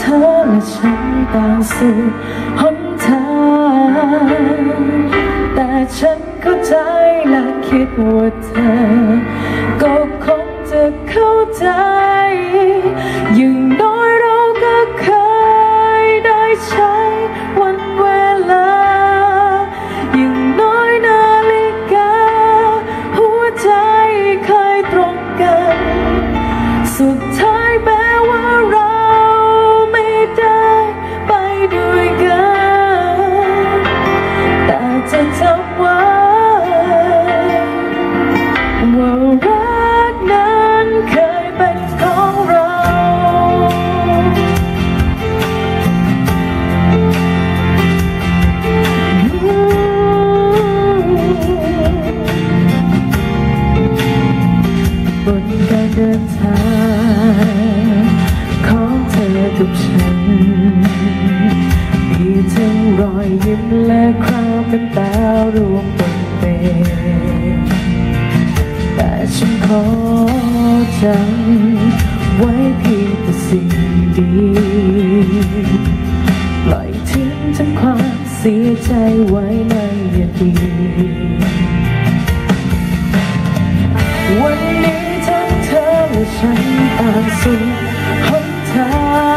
เธอและฉันต่างสู่หนทาง แต่ฉันเข้าใจและคิดว่าเธอ ก็คงจะเข้าใจ อย่างน้อยเราก็เคยได้ใช้วันเวลาอย่าง ของเธอกับฉัน มีทั้งรอยยิ้มและคราวเป็นตารวมบนเป็นแต่ฉันขอจำไว้เพียงแต่สิ่งดีปล่อยทิ้งทั้งความเสียใจไว้ในอดีตวันนี้ ฉันต่างสุดหนทาง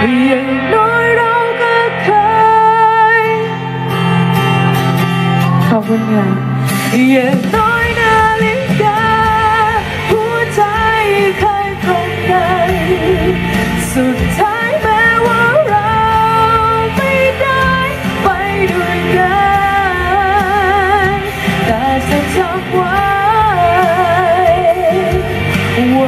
อย่างน้อยเราก็เคยอย่างน้อยนาฬิกาหัวใจเคยตรงกันสุดท้ายแม้ว่าเราไม่ได้ไปด้วยกันแต่จะจำไว้ว่า